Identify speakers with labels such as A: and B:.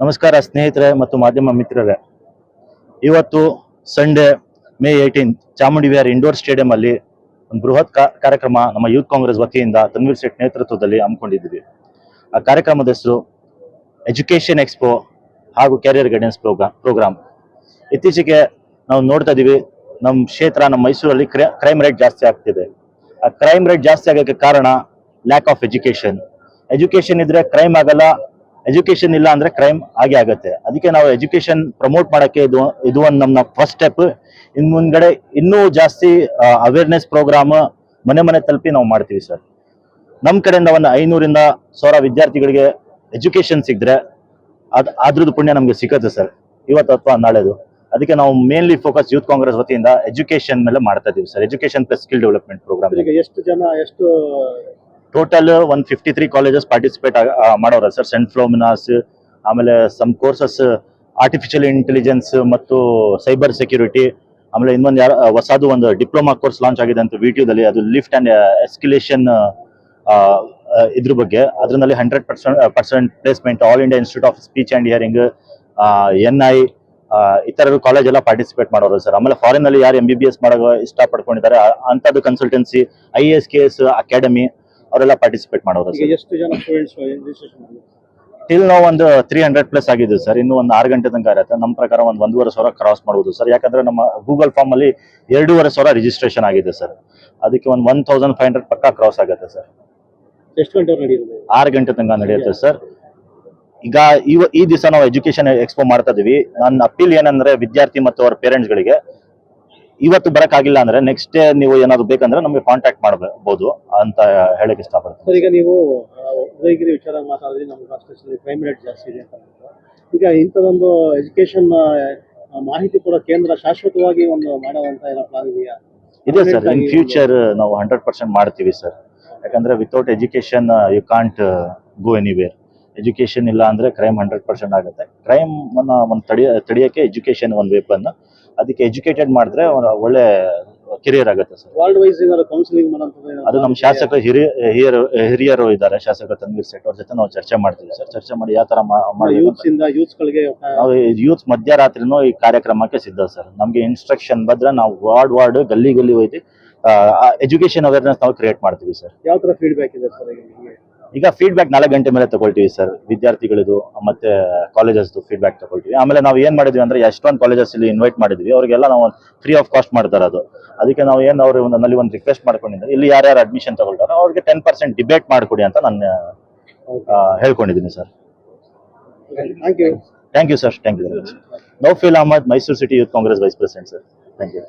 A: ನಮಸ್ಕಾರ ಸ್ನೇಹಿತರೆ ಮತ್ತು ಮಾಧ್ಯಮ ಮಿತ್ರರೇ. ಇವತ್ತು Sunday, May eighteen Chamundi Vihar indoor stadium ಅಲ್ಲಿ ಒಂದು ಬೃಹತ್ ಕಾರ್ಯಕ್ರಮ ನಮ್ಮ ಯೂತ್ ಕಾಂಗ್ರೆಸ್ ವತಿಯಿಂದ ತನ್ವೀರ್ ಸೇಠ್ ನೇತೃತ್ವದಲ್ಲಿ ಹಮ್ಮಿಕೊಂಡಿದ್ದೀವಿ. ಆ ಕಾರ್ಯಕ್ರಮದ ಹೆಸರು ಎಜುಕೇಷನ್ ಎಕ್ಸ್ಪೋ ಹಾಗೂ ಕ್ಯಾರಿಯರ್ ಗೈಡೆನ್ಸ್ ಪ್ರೋಗ್ರಾಮ್ ಪ್ರೋಗ್ರಾಮ್ ಇತ್ತೀಚೆಗೆ ನಾವು ನೋಡ್ತಾ ಇದ್ದೀವಿ ನಮ್ಮ ಕ್ಷೇತ್ರ ನಮ್ಮ ಮೈಸೂರಲ್ಲಿ ಕ್ರೈಮ್ ರೇಟ್ ಜಾಸ್ತಿ ಆಗ್ತಿದೆ. ಆ ಕ್ರೈಮ್ ರೇಟ್ ಜಾಸ್ತಿ ಆಗೋಕ್ಕೆ ಕಾರಣ ಲ್ಯಾಕ್ ಆಫ್ ಎಜುಕೇಶನ್ ಎಜುಕೇಶನ್ ಇದ್ರೆ ಕ್ರೈಮ್ ಆಗಲ್ಲ ಎಜುಕೇಶನ್ ಇಲ್ಲ ಅಂದ್ರೆ ಕ್ರೈಮ್ ಆಗೇ ಆಗುತ್ತೆ. ಅದಕ್ಕೆ ನಾವು ಎಜುಕೇಶನ್ ಪ್ರಮೋಟ್ ಮಾಡಕ್ಕೆ ಇದು ಇದು ಒಂದು ನಮ್ಮ ಫಸ್ಟ್ ಸ್ಟೆಪ್ ಇನ್ ಮುಂದ್ಗಡೆ ಇನ್ನೂ ಜಾಸ್ತಿ ಅವೇರ್ನೆಸ್ ಪ್ರೋಗ್ರಾಮ್ ಮನೆ ಮನೆ ತಲುಪಿ ನಾವು ಮಾಡ್ತೀವಿ ಸರ್ ನಮ್ಮ ಕಡೆಯಿಂದ ಒಂದು ಐನೂರಿಂದ ಸಾವಿರ ವಿದ್ಯಾರ್ಥಿಗಳಿಗೆ ಎಜುಕೇಶನ್ ಸಿಕ್ಕಿದ್ರೆ ಅದ್, ಅದ್ರದ್ದು ಪುಣ್ಯ ನಮ್ಗೆ ಸಿಕ್ಕತ್ತೆ ಸರ್ ಇವತ್ತು ಅಥವಾ ನಾಳೆದು. ಅದಕ್ಕೆ ನಾವು ಮೇನ್ಲಿ ಫೋಕಸ್ ಯೂತ್ ಕಾಂಗ್ರೆಸ್ ವತಿಯಿಂದ ಎಜುಕೇಶನ್ ಮೇಲೆ ಮಾಡ್ತಾ ಇದೀವಿ sir education plus skill development programme
B: ಎಷ್ಟು ಜನ, ಎಷ್ಟು
A: total one fifty three colleges participate ಮಾಡೋರ. ಸರ್ ಸೆಂಟ್ ಫ್ಲೋಮಿನಾಸ್ ಆಮೇಲೆ ಸಮ್ ಕೋರ್ಸಸ್ ಆರ್ಟಿಫಿಷಿಯಲ್ ಇಂಟೆಲಿಜೆನ್ಸ್ ಮತ್ತು ಸೈಬರ್ ಸೆಕ್ಯೂರಿಟಿ ಆಮೇಲೆ ಇನ್ನೊಂದು ಯಾರು ಹೊಸದು ಒಂದು ಡಿಪ್ಲೊಮಾ ಕೋರ್ಸ್ ಲಾಂಚ್ ಆಗಿದೆ ಅಂತ ವಿಟಿಯೋದಲ್ಲಿ ಅದು ಲಿಫ್ಟ್ ಆ್ಯಂಡ್ ಎಸ್ಕಿಲೇಷನ್ ಇದ್ರ ಬಗ್ಗೆ. ಅದರಲ್ಲಿ hundred percent percent placement all India institute of speech and hearing N I ಇತರ ಕಾಲೇಜ್ ಎಲ್ಲ ಪಾರ್ಟಿಸಿಪೇಟ್ ಮಾಡೋರು ಸರ್. ಆಮೇಲೆ ಫಾರಿನ್ ಅಲ್ಲಿ ಯಾರು ಎಂ ಬಿ ಬಿ ಎಸ್ ಮಾಡೋ ಇಷ್ಟ ಪಡ್ಕೊಂಡಿದ್ದಾರೆ ಅಂಥದ್ದು consultancy I A S K S academy ಅವರೆಲ್ಲ ಪಾರ್ಟಿಸಿಪೇಟ್ ಮಾಡೋರು
B: ಈಗ ಎಷ್ಟು ಜನ ಸ್ಟೂಡೆಂಟ್ಸ್ ರಿಜಿಸ್ಟ್ರೇಷನ್
A: ಟಿಲ್ ನಾವು ಒಂದು ತ್ರೀ ಹಂಡ್ರೆಡ್ ಪ್ಲಸ್ ಆಗಿದೆ ಸರ್. ಇನ್ನು ಒಂದು ಆರು ಗಂಟೆ ತನಕ ಇರುತ್ತೆ ನಮ್ಮ ಪ್ರಕಾರ ಒಂದು ಒಂದೂವರೆ ಸಾವಿರ ಕ್ರಾಸ್ ಮಾಡ್ಬೋದು ಸರ್. ಯಾಕಂದ್ರೆ ನಮ್ಮ ಗೂಗಲ್ ಫಾರ್ಮ್ ಅಲ್ಲಿ ಎರಡೂವರೆ ಸಾವಿರ ರಿಜಿಸ್ಟ್ರೇಷನ್ ಆಗಿದೆ ಸರ್. ಅದಕ್ಕೆ ಒಂದು ಒನ್ ತೌಸಂಡ್ ಫೈವ್ ಹಂಡ್ರೆಡ್ ಪಕ್ಕ ಕ್ರಾಸ್ ಆಗುತ್ತೆ ಸರ್.
B: ಎಷ್ಟು ಗಂಟೆ ನಡೆಯುತ್ತೆ?
A: ಆರು ಗಂಟೆ ತನಕ ನಡೆಯುತ್ತೆ ಸರ್. ಈಗ ಇವ ಈ ದಿವಸ ನಾವು ಎಜುಕೇಶನ್ ಎಕ್ಸ್ಪೋ ಮಾಡ್ತಾ ಇದೀವಿ. ನನ್ನ ಅಪೀಲ್ ಏನಂದ್ರೆ ವಿದ್ಯಾರ್ಥಿ ಮತ್ತು ಅವರ ಪೇರೆಂಟ್ಸ್ ಗಳಿಗೆ ಇವತ್ತು ಬರಕ್ಕಾಗಿಲ್ಲ ಅಂದ್ರೆ ನೆಕ್ಸ್ಟ್ ಡೇ ನೀವು ಏನಾದ್ರು ಬೇಕಂದ್ರೆ ನಮಗೆ ಕಾಂಟ್ಯಾಕ್ಟ್ ಮಾಡಬಹುದು ಅಂತ ಹೇಳಕ್ ಇಷ್ಟಪಡ್ತೀನಿ.
B: ಸರ್ ಈಗ ನೀವು ಉದಯಗಿರಿ ವಿಚಾರ ಮಾತಾಡಿದ್ರೆ ನಮ್ಮ ರಾಷ್ಟ್ರದಲ್ಲಿ ಕ್ರೈಮ್ ರೇಟ್ ಜಾಸ್ತಿ ಇದೆ ಅಂತ. ಈಗ ಇಂಥದೊಂದು ಎಜುಕೇಶನ್ ಮಾಹಿತಿ ಕೂಡ ಕೇಂದ್ರ ಶಾಶ್ವತವಾಗಿ ಒಂದು ಮಾಡುವಂತ ಏನೋ ಪ್ಲಾನ್ ಇದೆಯಾ?
A: ಇದೆ ಸರ್ ಇನ್ ಫ್ಯೂಚರ್ ನಾವು ಹಂಡ್ರೆಡ್ ಪರ್ಸೆಂಟ್ ಮಾಡ್ತೀವಿ ಸರ್ ಯಾಕಂದ್ರೆ without education you can't go anywhere education ಇಲ್ಲ ಅಂದ್ರೆ ಕ್ರೈಮ್ ಹಂಡ್ರೆಡ್ ಪರ್ಸೆಂಟ್ ಆಗುತ್ತೆ. ಕ್ರೈಮ್ ಒಂದು ತಡಿಯ ತಡಿಯೋಕೆ ಎಜುಕೇಶನ್ ಒಂದು ವೆಪನ್ ಅದಕ್ಕೆ ಎಜುಕೇಟೆಡ್ ಮಾಡಿದ್ರೆ ಒಳ್ಳೆ ಕೆರಿಯರ್ ಆಗುತ್ತೆ ಸರ್.
B: ವರ್ಲ್ಡ್ ವೈಸ್ ಏನಾದ್ರು ಕೌನ್ಸಿಲಿಂಗ್
A: ಅದು ನಮ್ಮ ಶಾಸಕ ಹಿರಿಯ ಹಿರಿಯರು ಹಿರಿಯರು ಇದ್ದಾರೆ ಶಾಸಕ ತನ್ವೀರ್ ಸೇಠ್. ಅವ್ರ ಜೊತೆ ನಾವು ಚರ್ಚೆ ಮಾಡ್ತೀವಿ ಸರ್. ಚರ್ಚೆ ಮಾಡಿ ಯಾವ ತರ ಮಾ- ಮಾಡ್ಬೇಕು ಅಂತ.
B: ಯೂತ್ಸ್
A: ಮಧ್ಯರಾತ್ರಿನೂ ಈ ಕಾರ್ಯಕ್ರಮಕ್ಕೆ ಸಿದ್ಧ ಸರ್. ನಮ್ಗೆ ಇನ್ಸ್ಟ್ರಕ್ಷನ್ ಬಂದ್ರೆ ನಾವು ವಾರ್ಡ್ ವಾರ್ಡ್ ಗಲ್ಲಿ ಗಲ್ಲಿ ಹೋಯ್ತಿ ಎಜುಕೇಶನ್ ಅವೇರ್ನೆಸ್ ನಾವು ಕ್ರಿಯೇಟ್ ಮಾಡ್ತೀವಿ ಸರ್.
B: ಯಾವ ತರ ಫೀಡ್ಬ್ಯಾಕ್ ಇದೆ ಸರ್ ಈಗ
A: ಫೀಡ್ಬ್ಯಾಕ್ ನಾಲ್ಕು ಗಂಟೆ ಮೇಲೆ ತಗೊಳ್ತೀವಿ ಸರ್ ವಿದ್ಯಾರ್ಥಿಗಳದು ಮತ್ತೆ ಕಾಲೇಜಸ್ದು ಫೀಡ್ಬ್ಯಾಕ್ ತಗೊಳ್ತೀವಿ. ಆಮೇಲೆ ನಾವು ಏನ್ ಮಾಡಿದ್ವಿ ಅಂದ್ರೆ ಎಷ್ಟೊಂದು ಕಾಲೇಜಸ್ ಇಲ್ಲಿ ಇನ್ವೈಟ್ ಮಾಡಿದ್ವಿ. ಅವರಿಗೆಲ್ಲ ನಾವು ಫ್ರೀ ಆಫ್ ಕಾಸ್ಟ್ ಮಾಡ್ತಾರೆ ಅದು. ಅದಕ್ಕೆ ನಾವು ಏನು ಅವ್ರ ನಲ್ಲಿ ಒಂದು ರಿಕ್ವೆಸ್ಟ್ ಮಾಡ್ಕೊಂಡಿದ್ದಾರೆ. ಇಲ್ಲಿ ಯಾರ್ಯಾರು ಅಡ್ಮಿಷನ್ ತಗೊಳ್ತಾರೋ ಅವ್ರಿಗೆ ಟೆನ್ ಪರ್ಸೆಂಟ್ ಡಿಬೇಟ್ ಮಾಡಿಕೊಡಿ ಅಂತ ನಾನು ಹೇಳ್ಕೊಂಡಿದ್ದೀನಿ sir
B: thank you
A: thank you sir thank you very much Naufil Ahmed Mysuru city youth Congress vice president sir thank you